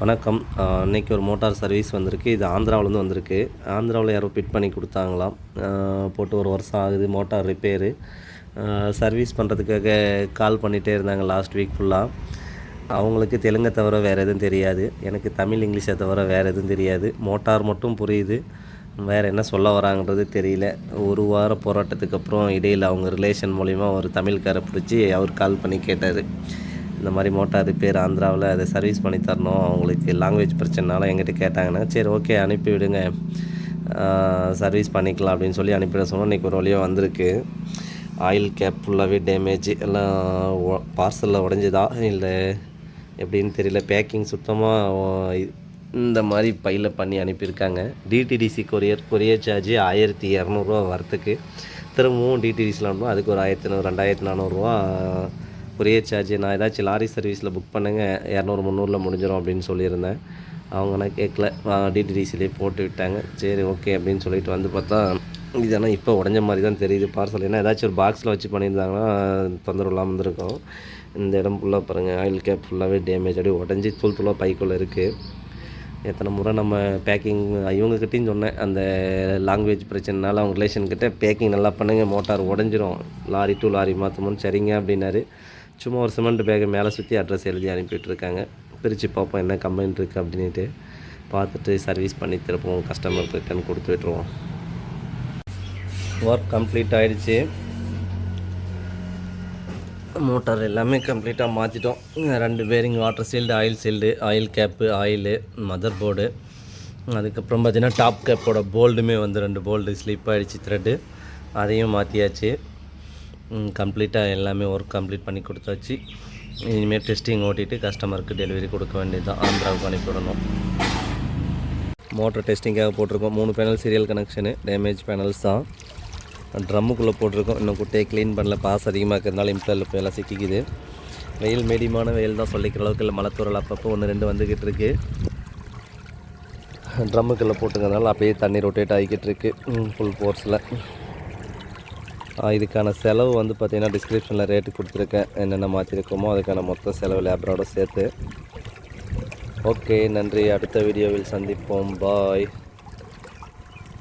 வணக்கம். இன்றைக்கி ஒரு மோட்டார் சர்வீஸ் வந்திருக்கு. இது ஆந்திராவிலேருந்து வந்திருக்கு. ஆந்திராவில் யாரோ ஃபிட் பண்ணி கொடுத்தாங்களாம். போட்டு ஒரு வருஷம் ஆகுது மோட்டார் ரிப்பேரு. சர்வீஸ் பண்ணுறதுக்காக கால் பண்ணிகிட்டே இருந்தாங்க லாஸ்ட் வீக் ஃபுல்லாக அவங்களுக்கு தெலுங்கை தவிர வேறு எதுவும் தெரியாது. எனக்கு தமிழ் இங்கிலீஷை தவிர வேறு எதுவும் தெரியாது. மோட்டார் மட்டும் புரியுது. வேறு என்ன சொல்ல வராங்கன்றது தெரியல. ஒரு வார போராட்டத்துக்கு அப்புறம் இடையில் அவங்க ரிலேஷன் மூலிமா ஒரு தமிழ்காரை பிடிச்சி அவர் கால் பண்ணி கேட்டார். இந்த மாதிரி மோட்டார் ரிப்பேர் ஆந்திராவில் அதை சர்வீஸ் பண்ணி தரணும். அவங்களுக்கு லாங்குவேஜ் பிரச்சனைனால எங்கிட்ட கேட்டாங்கன்னா சரி ஓகே அனுப்பி விடுங்க. சர்வீஸ் பண்ணிக்கலாம் அப்படின்னு சொல்லி அனுப்பிட சொன்னோம். இன்றைக்கி ஒரு வழியாக வந்திருக்கு. ஆயில் கேப் ஃபுல்லாகவே டேமேஜ் எல்லாம் பார்சலில் உடஞ்சுதா? இல்லை எப்படின்னு தெரியல. பேக்கிங் சுத்தமாக இந்த மாதிரி பையில் பண்ணி அனுப்பியிருக்காங்க. டிடிடிசி கொரியர் கொரியர் சார்ஜ் ஆயிரத்தி இரநூறுவா வரத்துக்கு திரும்பவும் டிடிடிசியில் அனுப்பணும். அதுக்கு ஒரு ஆயிரத்தி நூறு ரெண்டாயிரத்தி நானூறுரூவா கொரியர் சார்ஜ் நான் ஏதாச்சும் லாரி சர்வீஸில் புக் பண்ணுங்க. இரநூறு முந்நூறில் முடிஞ்சிடும் அப்படின்னு சொல்லியிருந்தேன். அவங்க நான் கேட்கல. டிடிடிசிலே போட்டு விட்டாங்க. சரி ஓகே அப்படின்னு சொல்லிட்டு வந்து பார்த்தா இது ஆனால் இப்போ உடஞ்ச மாதிரி தான் தெரியுது. பார்சல் ஏன்னா ஏதாச்சும் ஒரு பாக்ஸில் வச்சு பண்ணியிருந்தாங்கன்னா தொந்தரவு இல்லாமல் இருந்திருக்கும். இந்த இடம் ஃபுல்லாக பாருங்கள் ஆயில் கேப் ஃபுல்லாகவே டேமேஜ் அப்படியே உடஞ்சி தூள் தூளாக பைக்குள்ளே இருக்குது எத்தனை முறை நம்ம பேக்கிங் இவங்கக்கிட்டையும் சொன்னேன். அந்த லாங்குவேஜ் பிரச்சனைனால அவங்க ரிலேஷன்கிட்ட பேக்கிங் நல்லா பண்ணுங்க. மோட்டார் உடஞ்சிரும். லாரி டு லாரி மாற்றமுன்னு சரிங்க அப்படின்னாரு. சும்மா ஒரு சிமெண்ட் பேக்கை மேலே சுற்றி அட்ரஸ் எழுதி அனுப்பிட்டுருக்காங்க பிரித்து பார்ப்போம் என்ன கம்ப்ளைண்ட் இருக்குது அப்படின்ட்டு பார்த்துட்டு சர்வீஸ் பண்ணி திருப்போம் கஸ்டமர் ரிட்டர்ன் கொடுத்து விட்டுருவோம். ஒர்க் கம்ப்ளீட் ஆகிடுச்சு மோட்டார் எல்லாமே கம்ப்ளீட்டாக மாற்றிட்டோம் ரெண்டு bearing water sealed oil sealed oil cap oil motherboard அதுக்கப்புறம் பார்த்தீங்கன்னா டாப் கேப்போட போல்டுமே வந்து ரெண்டு போல்டு ஸ்லிப் ஆகிடுச்சு த்ரெட்டு அதையும் மாற்றியாச்சு கம்ப்ளீட்டாக எல்லாமே ஒர்க் கம்ப்ளீட் பண்ணி கொடுத்தாச்சு. இனிமேல் டெஸ்டிங் ஓட்டிட்டு கஸ்டமருக்கு டெலிவரி கொடுக்க வேண்டியது தான் ஆந்திராவுக்கு அனுப்பிவிடணும். மோட்டர் டெஸ்டிங்காக போட்டிருக்கோம். மூணு panel serial connection damage panels தான். ட்ரம்முக்குள்ளே போட்டிருக்கோம். இன்னும் குட்டையை க்ளீன் பண்ணல. பாஸ் அதிகமாக இருக்கிறதுனால இம்ப்ளரில் போய் எல்லாம் சிக்கிக்குது. வெயில் மீடியமான வெயில் தான் சொல்லிக்கிற அளவுக்கு இல்லை. மலைத்தூரல் அப்பப்போ ஒன்று ரெண்டு வந்துக்கிட்டு இருக்கு. ட்ரம்முக்குள்ளே போட்டுக்கிறதுனால அப்படியே தண்ணி ரொட்டேட் ஆகிக்கிட்டு இருக்கு. ஃபுல் ஃபோர்ஸில் இதுக்கான செலவு வந்து பார்த்திங்கன்னா டிஸ்கிரிப்ஷனில் ரேட்டு கொடுத்துருக்கேன். என்னென்ன மாற்றிருக்கோமோ அதுக்கான மொத்த செலவு லேபரோட சேர்த்து. ஓகே நன்றி. அடுத்த வீடியோவில் சந்திப்போம். பாய்